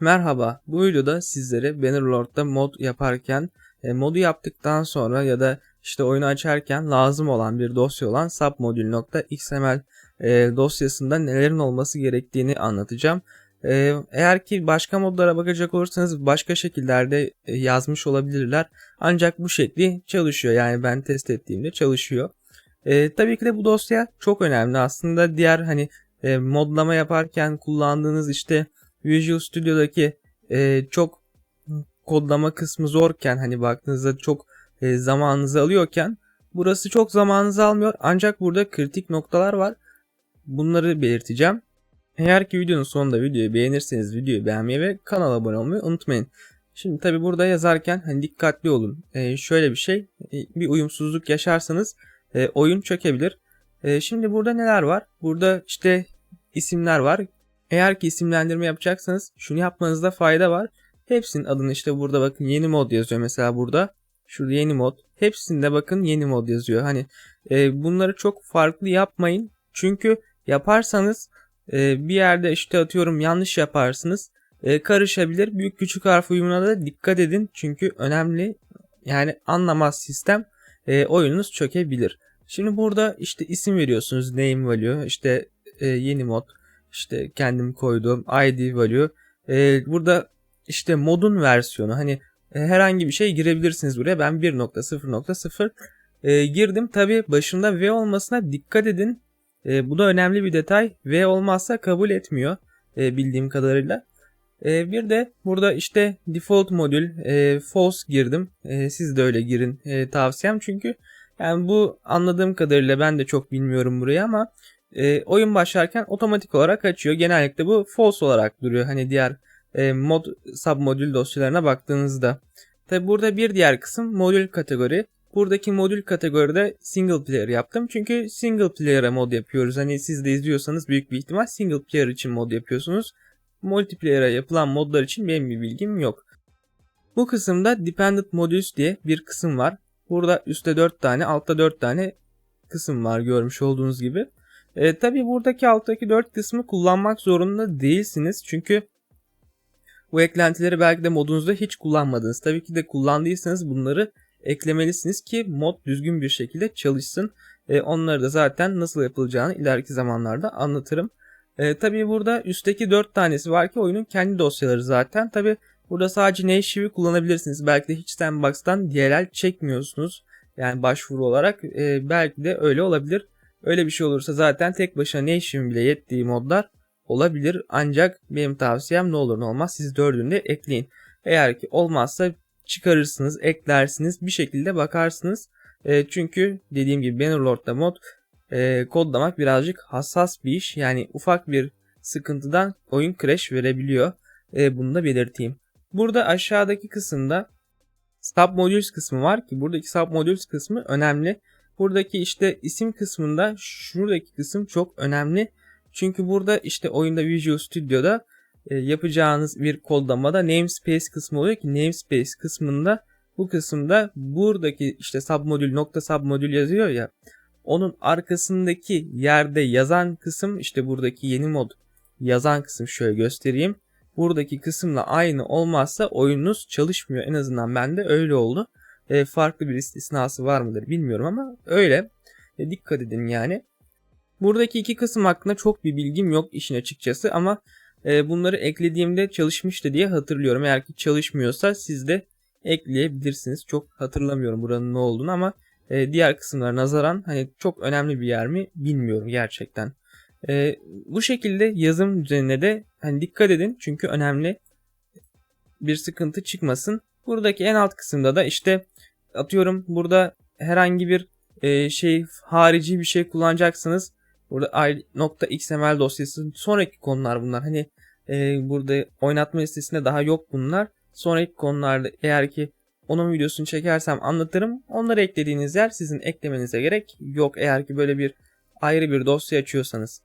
Merhaba, bu videoda sizlere Bannerlord'da mod yaparken e, modu yaptıktan sonra ya da işte oyunu açarken lazım olan bir dosya olan submodül.xml e, dosyasında nelerin olması gerektiğini anlatacağım. E, eğer ki başka modlara bakacak olursanız başka şekillerde e, yazmış olabilirler. Ancak bu şekli çalışıyor yani ben test ettiğimde çalışıyor. E, tabii ki de bu dosya çok önemli aslında diğer hani e, modlama yaparken kullandığınız işte Visual Studio'daki e, çok kodlama kısmı zorken hani baktığınızda çok e, zamanınızı alıyorken burası çok zamanınızı almıyor ancak burada kritik noktalar var. Bunları belirteceğim. Eğer ki videonun sonunda videoyu beğenirseniz videoyu beğenmeyi ve kanala abone olmayı unutmayın. Şimdi tabi burada yazarken hani dikkatli olun. E, şöyle bir şey e, bir uyumsuzluk yaşarsanız e, oyun çökebilir. E, şimdi burada neler var? Burada işte isimler var. Eğer ki isimlendirme yapacaksanız şunu yapmanızda fayda var. Hepsinin adını işte burada bakın yeni mod yazıyor mesela burada. Şurada yeni mod. Hepsinde bakın yeni mod yazıyor. Hani e, bunları çok farklı yapmayın. Çünkü yaparsanız e, bir yerde işte atıyorum yanlış yaparsınız. E, karışabilir. Büyük küçük harf uyumuna da dikkat edin. Çünkü önemli. Yani anlamaz sistem e, oyununuz çökebilir. Şimdi burada işte isim veriyorsunuz. Name value. işte e, yeni mod işte kendim koyduğum ID value. Ee, burada işte modun versiyonu hani e, herhangi bir şey girebilirsiniz buraya. Ben 1.0.0 e, girdim. Tabi başında V olmasına dikkat edin. E, bu da önemli bir detay. V olmazsa kabul etmiyor e, bildiğim kadarıyla. E, bir de burada işte default modül e, false girdim. E, siz de öyle girin e, tavsiyem çünkü yani bu anladığım kadarıyla ben de çok bilmiyorum burayı ama e, oyun başlarken otomatik olarak açıyor. Genellikle bu false olarak duruyor. Hani diğer e, mod submodül dosyalarına baktığınızda. Tabi burada bir diğer kısım modül kategori. Buradaki modül kategoride single player yaptım. Çünkü single player'a mod yapıyoruz. Hani siz de izliyorsanız büyük bir ihtimal single player için mod yapıyorsunuz. Multiplayer'a yapılan modlar için benim bir bilgim yok. Bu kısımda dependent modules diye bir kısım var. Burada üstte 4 tane, altta 4 tane kısım var görmüş olduğunuz gibi. E, Tabi buradaki alttaki 4 kısmı kullanmak zorunda değilsiniz. Çünkü bu eklentileri belki de modunuzda hiç kullanmadınız. Tabii ki de kullandıysanız bunları eklemelisiniz ki mod düzgün bir şekilde çalışsın. E, onları da zaten nasıl yapılacağını ileriki zamanlarda anlatırım. E, tabii burada üstteki 4 tanesi var ki oyunun kendi dosyaları zaten. Tabii burada sadece Native'i kullanabilirsiniz. Belki de hiç sandbox'tan DLL çekmiyorsunuz. Yani başvuru olarak e, belki de öyle olabilir. Öyle bir şey olursa zaten tek başına Nation bile yettiği modlar olabilir. Ancak benim tavsiyem ne olur ne olmaz siz dördünü de ekleyin. Eğer ki olmazsa çıkarırsınız, eklersiniz, bir şekilde bakarsınız. E, çünkü dediğim gibi Bannerlord'da mod e, kodlamak birazcık hassas bir iş. Yani ufak bir sıkıntıdan oyun crash verebiliyor. E, bunu da belirteyim. Burada aşağıdaki kısımda submodules kısmı var ki buradaki submodules kısmı önemli. Buradaki işte isim kısmında şuradaki kısım çok önemli. Çünkü burada işte oyunda Visual Studio'da e, yapacağınız bir kodlamada namespace kısmı oluyor ki namespace kısmında bu kısımda buradaki işte submodül nokta submodül yazıyor ya onun arkasındaki yerde yazan kısım işte buradaki yeni mod yazan kısım şöyle göstereyim. Buradaki kısımla aynı olmazsa oyununuz çalışmıyor. En azından bende öyle oldu. E, farklı bir istisnası var mıdır bilmiyorum ama öyle. E, dikkat edin yani. Buradaki iki kısım hakkında çok bir bilgim yok işin açıkçası ama e, bunları eklediğimde çalışmıştı diye hatırlıyorum. Eğer ki çalışmıyorsa siz de ekleyebilirsiniz. Çok hatırlamıyorum buranın ne olduğunu ama e, diğer kısımlara nazaran hani çok önemli bir yer mi bilmiyorum gerçekten. E, bu şekilde yazım üzerine de hani dikkat edin çünkü önemli bir sıkıntı çıkmasın. Buradaki en alt kısımda da işte atıyorum burada herhangi bir e, şey harici bir şey kullanacaksınız. Burada .xml dosyası sonraki konular bunlar. Hani e, burada oynatma listesinde daha yok bunlar. Sonraki konularda eğer ki onun videosunu çekersem anlatırım. Onları eklediğiniz yer sizin eklemenize gerek yok eğer ki böyle bir ayrı bir dosya açıyorsanız.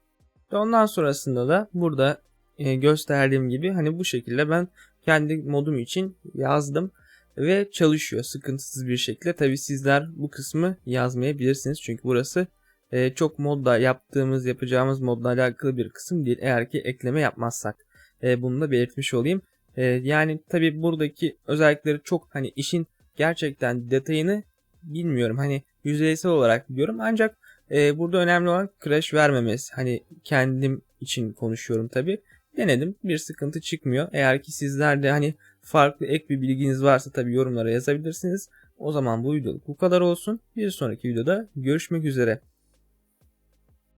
Ve ondan sonrasında da burada e, gösterdiğim gibi hani bu şekilde ben kendi modum için yazdım ve çalışıyor sıkıntısız bir şekilde. Tabi sizler bu kısmı yazmayabilirsiniz çünkü burası e, çok modda yaptığımız yapacağımız modla alakalı bir kısım değil eğer ki ekleme yapmazsak. E, bunu da belirtmiş olayım. E, yani tabi buradaki özellikleri çok hani işin gerçekten detayını bilmiyorum. Hani yüzeysel olarak biliyorum ancak e, burada önemli olan crash vermemesi. Hani kendim için konuşuyorum tabi. Denedim bir sıkıntı çıkmıyor. Eğer ki sizler de hani farklı ek bir bilginiz varsa tabi yorumlara yazabilirsiniz. O zaman bu videoluk bu kadar olsun. Bir sonraki videoda görüşmek üzere.